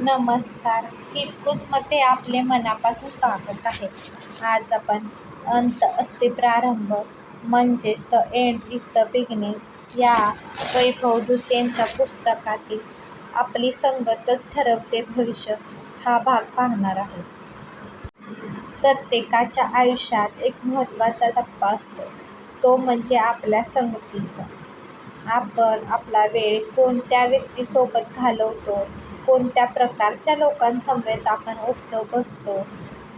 नमस्कार. मध्ये आपले मनापासून स्वागत आहे. आज आपण अंत असते प्रारंभ म्हणजेच the end is the beginning या वैभव दुसेंच्या पुस्तकातील आपली संगतच ठरवते भविष्य हा भाग पाहणार आहोत. प्रत्येकाच्या आयुष्यात एक महत्त्वाचा टप्पा असतो. तो म्हणजे आपल्या संगतीचा. आपण आपला वेळ कोणत्या व्यक्तीसोबत घालवतो? कोणत्या प्रकारच्या लोकांसमवेत आपण उठतो बसतो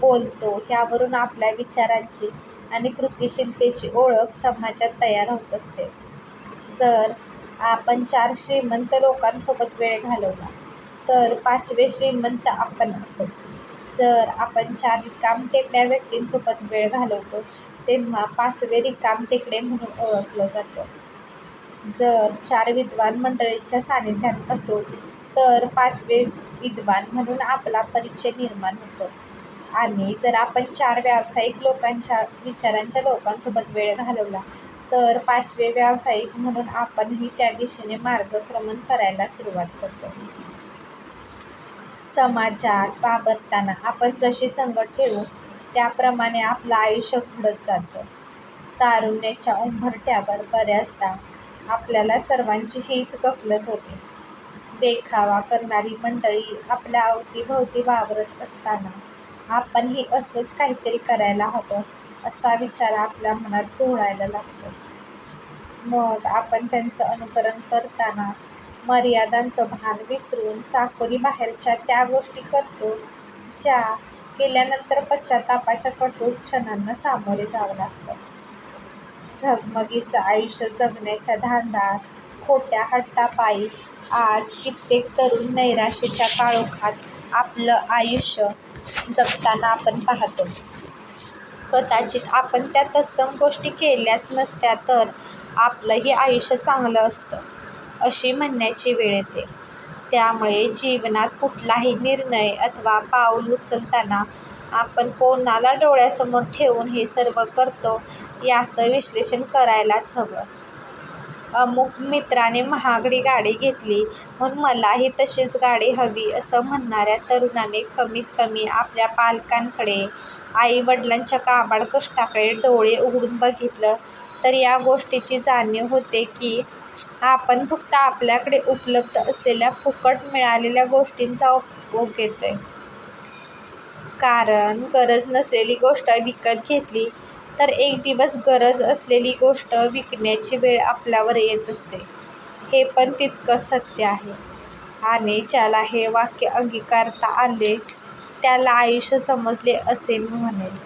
बोलतो ह्यावरून आपल्या विचारांची आणि कृतिशीलतेची ओळख समाजात तयार होत असते. जर आपण चार श्रीमंत लोकांसोबत वेळ घालवला तर पाचवे श्रीमंत आपण असो. जर आपण चार रिकामटेकड्या व्यक्तींसोबत वेळ घालवतो तेव्हा पाचवे रिकाम टेकडे म्हणून ओळखलं जातं. जर चार विद्वान मंडळीच्या सानिध्यात असो तर पाचवे विद्वान म्हणून आपला परिचय निर्माण होतो. आणि जर आपण चार व्यावसायिक लोकांच्या विचारांच्या लोकांसोबत वेळ घालवला तर पाचवे व्यावसायिक म्हणून आपणही त्या दिशेने मार्गक्रमण करायला सुरुवात करतो. समाजात वावरताना आपण जशी संगत ठेवू त्याप्रमाणे आपलं आयुष्य घडत जातं. तारुण्याच्या उंबरठ्यावर बऱ्याचदा आपल्याला सर्वांची हीच गफलत होते. देखावा करणारी मंडळी आपल्या अवतीभवती वावरत असताना आपणही असंच काहीतरी करायला हवं असा विचार आपल्या मनात घोळायला लागतो. मग आपण त्यांचं अनुकरण करताना मर्यादांचं भान विसरून चाकोरी बाहेरच्या त्या गोष्टी करतो ज्या केल्यानंतर पश्चातापाच्या कठोर क्षणांना सामोरे जावं लागतं. झगमगीचं आयुष्य जगण्याच्या धांदात खोट्या हट्टापायी आज कित्येक तरुण नैराश्याच्या काळोखात आपलं आयुष्य जगताना आपण पाहतो. कदाचित आपण त्या तत्सम गोष्टी केल्याच नसत्या तर आपलंही आयुष्य चांगलं असतं अशी म्हणण्याची वेळ येते. त्यामुळे जीवनात कुठलाही निर्णय अथवा पाऊल उचलताना आपण कोणाला डोळ्यासमोर ठेवून हे सर्व करतो याचं विश्लेषण करायलाच हवं. अमुक मित्राने महागडी गाडी घेतली. म्हणून मलाही तशीच गाडी हवी असं म्हणणाऱ्या तरुणाने कमीत कमी आपल्या पालकांकडे आई-वडिलांच्या काबाड कष्टाकडे डोळे उघडून बघितलं. तर या गोष्टीची जाणीव होते की आपण फक्त आपल्याकडे उपलब्ध असलेल्या फुकट मिळालेल्या गोष्टींचा उपभोग घेतोय. कारण गरज नसलेली गोष्ट विकत घेतली. तर एक दिवस गरज असलेली गोष्ट विकण्याची वेळ आपल्यावर येत असते हे पण तितकंच सत्य आहे. आणि ज्याला हे वाक्य अंगीकारता आले त्याला आयुष्य समजले असे मी म्हणेन.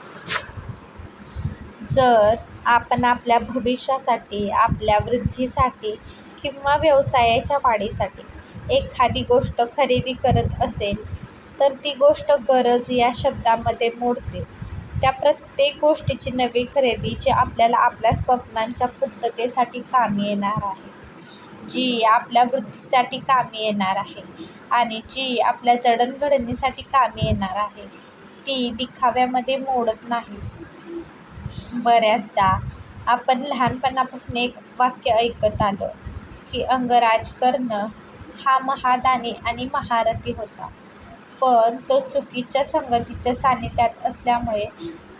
जर आपण आपल्या भविष्यासाठी, आपल्या वृद्धीसाठी किंवा व्यवसायाच्या वाढीसाठी एखादी गोष्ट खरेदी करत असेल तर ती गोष्ट गरज या शब्दामध्ये मोडते त्या प्रत्येक गोष्टीची नवी खरेदी जी आपल्याला आपल्या स्वप्नांच्या पूर्ततेसाठी कामी येणार आहे, जी आपल्या वृद्धीसाठी कामी येणार आहे आणि जी आपल्या जडणघडणीसाठी कामी येणार आहे, ती दिखाव्यामध्ये मोडत नाहीच. बऱ्याचदा आपण लहानपणापासून एक वाक्य ऐकत आलो की अंगराज कर्ण हा महादानी आणि महारथी होता. पण तो चुकीच्या संगतीच्या सानिध्यात असल्यामुळे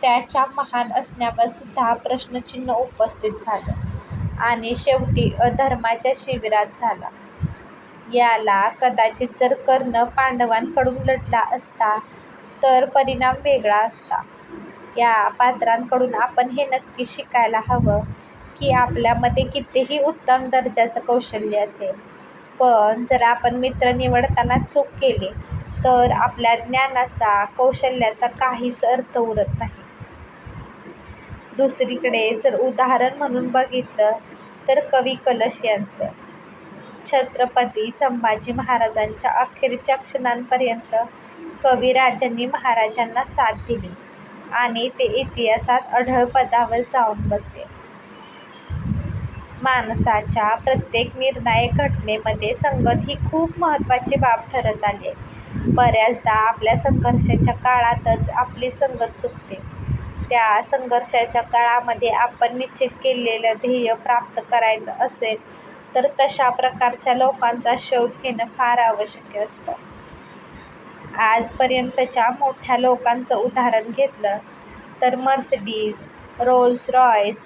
त्याच्या महान असण्यावर सुद्धा प्रश्नचिन्ह उपस्थित झालं आणि शेवटी अधर्माच्या शिबिरात झाला. याला कदाचित जर कर्ण पांडवांकडून लढला असता तर परिणाम वेगळा असता. या पात्रांकडून आपण हे नक्की शिकायला हवं की आपल्यामध्ये कितीही उत्तम दर्जाचं कौशल्य असेल, पण जर आपण मित्र निवडताना चूक केली तर आपल्या ज्ञानाचा, कौशल्याचा काहीच अर्थ उरत नाही. दुसरीकडे जर उदाहरण म्हणून बघितलं तर कवी कलश यांचं. छत्रपती संभाजी महाराजांच्या अखेरच्या क्षणांपर्यंत कविराजांनी महाराजांना साथ दिली आणि ते इतिहासात अढळ पदावर जाऊन बसले. माणसाच्या प्रत्येक निर्णायक घटनेमध्ये संगत ही खूप महत्त्वाची बाब ठरत आलीय. बऱ्याचदा आपल्या संघर्षाच्या काळातच आपली संगत चुकते. त्या संघर्षाच्या काळामध्ये आपण निश्चित केलेलं ध्येय प्राप्त करायचं असेल तर तशा प्रकारच्या लोकांचा शोध घेणं फार आवश्यक असतं. आजपर्यंतच्या मोठ्या लोकांचं उदाहरण घेतलं तर मर्सिडीज रोल्स रॉयस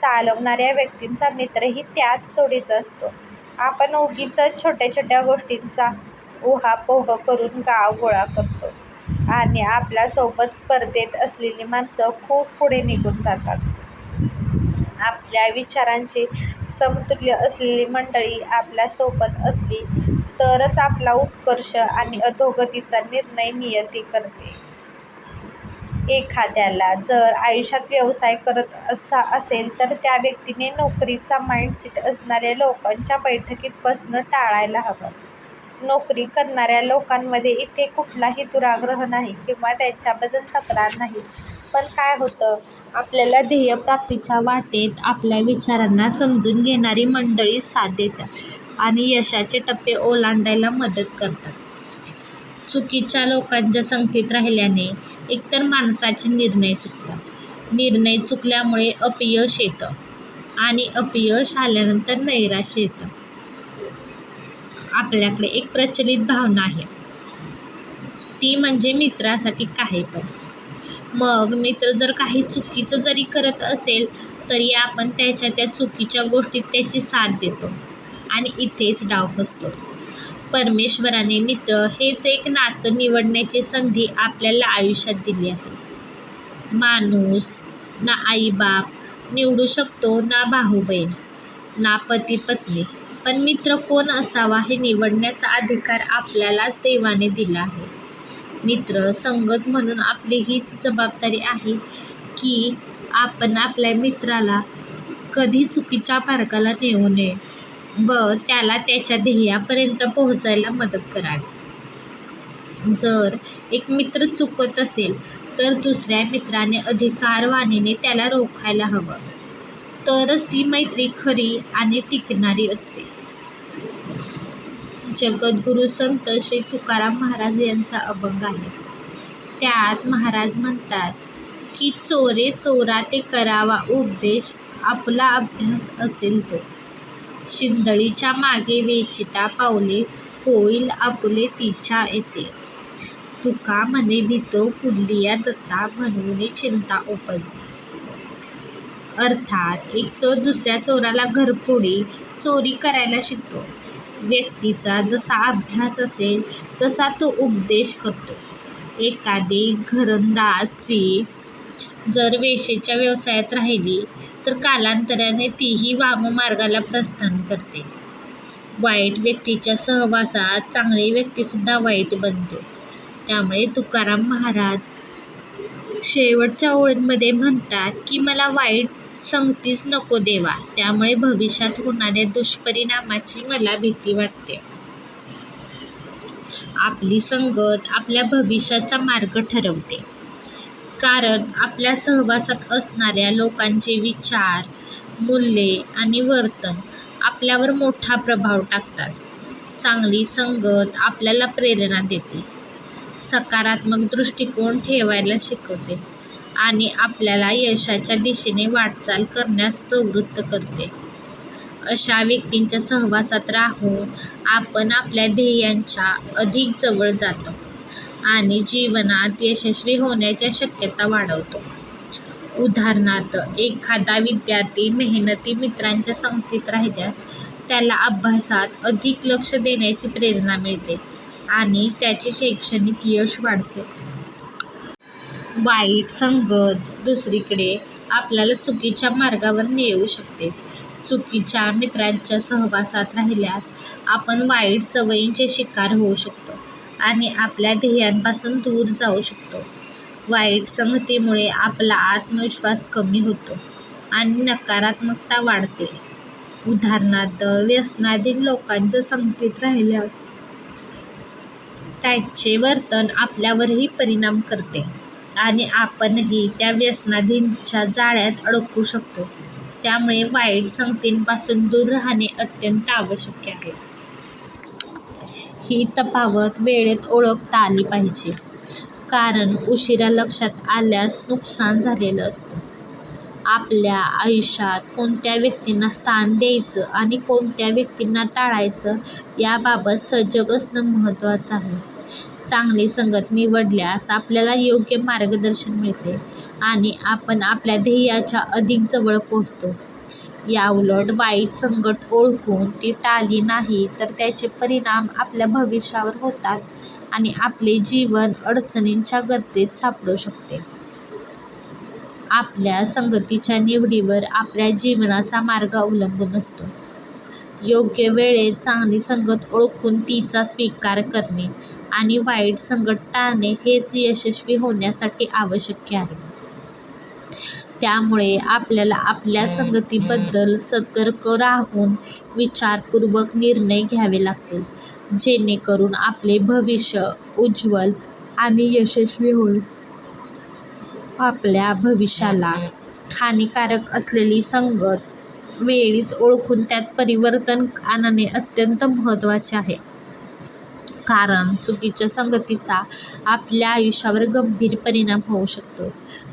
चालवणाऱ्या व्यक्तींचा मित्रही त्याच तोडीचा असतो. आपण उगीच छोट्या छोट्या गोष्टींचा हो, उहापोह करून गाव गोळा करतो आणि आपल्यासोबत स्पर्धेत असलेली माणसं खूप पुढे निघून जातात. आपल्या विचारांची समतुल्य असलेली मंडळी आपल्यासोबत असली तरच आपला उत्कर्ष आणि अधोगतीचा निर्णय नियती करते. एखाद्याला जर आयुष्यात व्यवसाय करत असेल तर त्या व्यक्तीने नोकरीचा माइंडसेट असणाऱ्या लोकांच्या बैठकीत बसणं टाळायला हवं. नोकरी करणाऱ्या लोकांमध्ये इथे कुठलाही दुराग्रह नाही किंवा त्यांच्याबद्दल तक्रार नाही. पण काय होतं, आपल्याला ध्येयप्राप्तीच्या वाटेत आपल्या विचारांना समजून घेणारी मंडळी साथ देतात आणि यशाचे टप्पे ओलांडायला मदत करतात. चुकीच्या लोकांच्या संगतीत राहिल्याने एकतर माणसाचे निर्णय चुकतात, निर्णय चुकल्यामुळे अपयश येतं आणि अपयश आल्यानंतर नैराश्य येतं. आपल्याकडे एक प्रचलित भावना आहे, ती म्हणजे मित्रासाठी काही पण मग मित्र जर काही चुकीचं जरी करत असेल तरी आपण त्याच्या त्या चुकीच्या गोष्टीत त्याची साथ देतो आणि इथेच डाव फसतो. परमेश्वराने मित्र हेच एक नातं निवडण्याची संधी आपल्याला आयुष्यात दिली आहे. माणूस ना आईबाप निवडू शकतो, ना भाऊ-बहीण, ना पती-पत्नी, पण मित्र कोण असावा हे निवडण्याचा अधिकार आपल्यालाच देवाने दिला आहे. मित्र संगत म्हणून आपली हीच जबाबदारी आहे की आपण आपल्या मित्राला कधी चुकीच्या मार्गाला नेऊ नये व त्याला त्याच्या ध्येयापर्यंत पोहोचायला मदत करावी. जर एक मित्र चुकत असेल तर दुसऱ्या मित्राने अधिकारवाणीने त्याला रोखायला हवं, तरच ती मैत्री खरी आणि टिकणारी असते. जगद्गुरू संत श्री तुकाराम महाराज यांचा अभंग आहे. त्यात महाराज म्हणतात की चोरे चोरा ते करावा उपदेश आपला अभ्यास असेल तो. शिंदळीच्या मागे वेचिता पावले होईल आपुले तिच्या ऐसे. तुका म्हणे भीतो फुललिया दत्ता म्हणून चिंता उपजली. अर्थात एक चोर दुसऱ्या चोराला घरफोडी, चोरी करायला शिकतो. व्यक्तीचा जसा अभ्यास असेल तसा तो उपदेश करतो. एखादी घरंदाज स्त्री जर वेशेच्या व्यवसायात राहिली तर कालांतराने तीही वाममार्गाला प्रस्थान करते. वाईट व्यक्तीच्या सहवासात चांगली व्यक्तीसुद्धा वाईट बनते. त्यामुळे तुकाराम महाराज शेवटच्या ओळींमध्ये म्हणतात की मला वाईट संगतीच नको देवा, त्यामुळे भविष्यात होणाऱ्या दुष्परिणामाची मला भीती वाटते. आपली संगत आपल्या भविष्याचा मार्ग ठरवते. कारण आपल्या सहवासात असणाऱ्या लोकांचे विचार, मूल्ये आणि वर्तन आपल्यावर मोठा प्रभाव टाकतात. चांगली संगत आपल्याला प्रेरणा देते, सकारात्मक दृष्टिकोन ठेवायला शिकवते आणि आपल्याला यशाच्या दिशेने वाटचाल करण्यास प्रवृत्त करते. अशा व्यक्तींच्या सहवासात राहून आपण आपल्या ध्येयांच्या अधिक जवळ जातो आणि जीवनात यशस्वी होण्याच्या शक्यता वाढवतो. उदाहरणार्थ एखादा विद्यार्थी मेहनती मित्रांच्या संगतीत राहिल्यास त्याला अभ्यासात अधिक लक्ष देण्याची प्रेरणा मिळते आणि त्याचे शैक्षणिक यश वाढते. वाईट संगत दुसरीकडे आपल्याला चुकीच्या मार्गावर नेऊ शकते. चुकीच्या मित्रांच्या सहवासात राहिल्यास आपण वाईट सवयींचे शिकार होऊ शकतो आणि आपल्या ध्येयांपासून दूर जाऊ शकतो. वाईट संगतीमुळे आपला आत्मविश्वास कमी होतो आणि नकारात्मकता वाढते. उदाहरणार्थ व्यसनाधीन लोकांच्या संगतीत राहिल्यास त्यांचे वर्तन आपल्यावरही परिणाम करते आणि आपणही त्या व्यसनाधींच्या जाळ्यात अडकू शकतो. त्यामुळे वाईट संगतींपासून दूर राहणे अत्यंत आवश्यक आहे. ही तफावत वेळेत ओळखता आली पाहिजे, कारण उशिरा लक्षात आल्यास नुकसान झालेलं असतं. आपल्या आयुष्यात कोणत्या व्यक्तींना स्थान द्यायचं आणि कोणत्या व्यक्तींना टाळायचं याबाबत सजग असणं महत्त्वाचं आहे. चांगली संगत निवडल्यास आपल्याला योग्य मार्गदर्शन मिळते आणि आपण आपल्या ध्येयाच्या अधिक जवळ पोहोचतो. याउलट वाईट संगत ओळखून ती टाळली नाही तर त्याचे परिणाम आपल्या भविष्यावर होतात आणि आपले जीवन अडचणींच्या गर्तेत सापडू शकते. आपल्या संगतीच्या निवडीवर आपल्या जीवनाचा मार्ग अवलंबून असतो. योग्य वेळेत चांगली संगत ओळखून तिचा स्वीकार करणे आणि वाईट संगत टाळणे हेच यशस्वी होण्यासाठी आवश्यक आहे. त्यामुळे आपल्याला आपल्या संगतीबद्दल सतर्क राहून विचारपूर्वक निर्णय घ्यावे लागतील, जेणेकरून आपले भविष्य उज्ज्वल आणि यशस्वी होईल. आपल्या भविष्याला हानिकारक असलेली संगत वेळीच ओळखून त्यात परिवर्तन आणणे अत्यंत महत्त्वाचे आहे. कारण चुकीच्या संगतीचा आपल्या आयुष्यावर गंभीर परिणाम होऊ शकतो.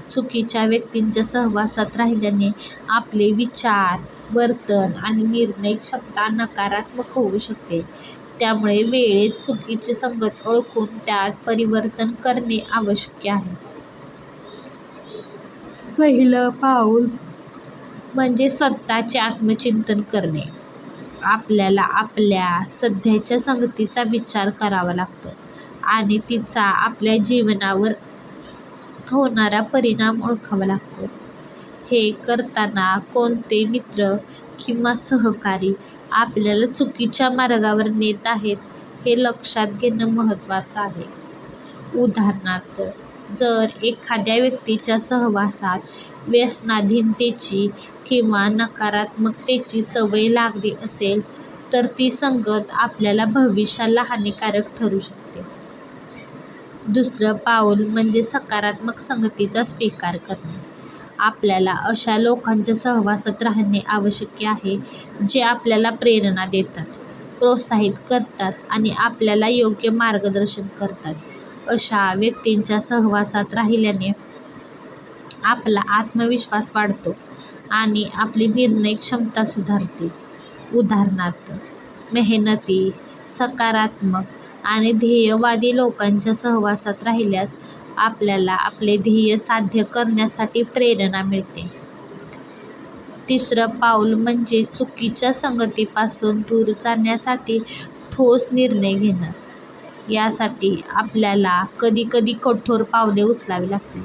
चुकीच्या व्यक्तींच्या सहवासात राहिल्याने आपले विचार, वर्तन आणि निर्णय क्षमता नकारात्मक होऊ शकते. त्यामुळे वेळेत चुकीची संगत ओळखून त्यात परिवर्तन करणे आवश्यक आहे. पहिलं पाऊल म्हणजे स्वतःचे आत्मचिंतन करणे. आपल्याला आपल्या सध्याच्या संगतीचा विचार करावा लागतो आणि तिचा आपल्या जीवनावर होणारा परिणाम ओळखावा लागतो. हे करताना कोणते मित्र किंवा सहकारी आपल्याला चुकीच्या मार्गावर नेत आहेत हे लक्षात घेणं महत्त्वाचं आहे. उदाहरणार्थ, जर एखाद्या व्यक्तीच्या सहवासात व्यसनाधीनतेची किंवा नकारात्मकतेची सवय लागली असेल तर ती संगत आपल्याला भविष्याला हानिकारक ठरू शकते. दुसरं पाऊल म्हणजे सकारात्मक संगतीचा स्वीकार करणे. आपल्याला अशा लोकांच्या सहवासात राहणे आवश्यक आहे जे आपल्याला प्रेरणा देतात, प्रोत्साहित करतात आणि आपल्याला योग्य मार्गदर्शन करतात. अशा व्यक्तींच्या सहवासात राहिल्याने आपला आत्मविश्वास वाढतो आणि आपली निर्णय क्षमता सुधारते. उदाहरणार्थ, मेहनती, सकारात्मक आणि ध्येयवादी लोकांच्या सहवासात राहिल्यास आपल्याला आपले ध्येय साध्य करण्यासाठी प्रेरणा मिळते. तिसरं पाऊल म्हणजे चुकीच्या संगतीपासून दूर जाण्यासाठी ठोस निर्णय घेणं. यासाठी आपल्याला कधीकधी कठोर पावले उचलावी लागतील.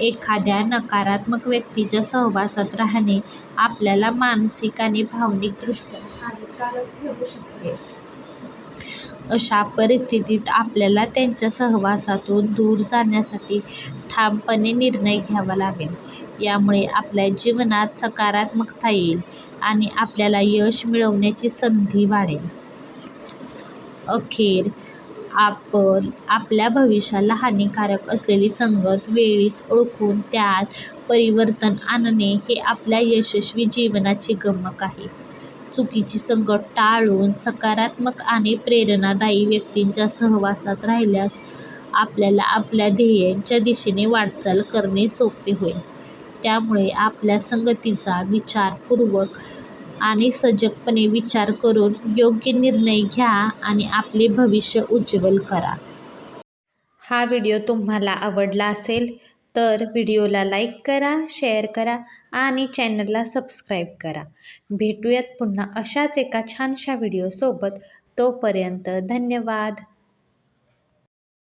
एखाद्या नकारात्मक व्यक्तीच्या सहवासात राहणे आपल्याला मानसिक आणि भावनिकदृष्ट्या हानीकारक ठरू शकते. अशा परिस्थितीत आपल्याला त्यांच्या सहवासातून दूर जाण्यासाठी ठामपणे निर्णय घ्यावा लागेल. यामुळे आपल्या जीवनात सकारात्मकता येईल आणि आपल्याला यश मिळवण्याची संधी वाढेल. अखेर, आपण आपल्या भविष्याला हानिकारक असलेली संगत वेळीच ओळखून त्यात परिवर्तन आणणे हे आपल्या यशस्वी जीवनाचे गमक आहे. चुकीची संगत टाळून सकारात्मक आणि प्रेरणादायी व्यक्तींच्या सहवासात राहिल्यास आपल्याला आपल्या ध्येयांच्या दिशेने वाटचाल करणे सोपे होईल. त्यामुळे आपल्या संगतीचा विचारपूर्वक आणि सजगपणे विचार करून योग्य निर्णय घ्या आणि आपले भविष्य उज्ज्वल करा. हा व्हिडिओ तुम्हाला आवडला असेल तर व्हिडिओला लाईक करा, शेअर करा आणि चॅनलला सबस्क्राईब करा. भेटूयात पुन्हा अशाच एका छानशा व्हिडिओसोबत. तोपर्यंत धन्यवाद.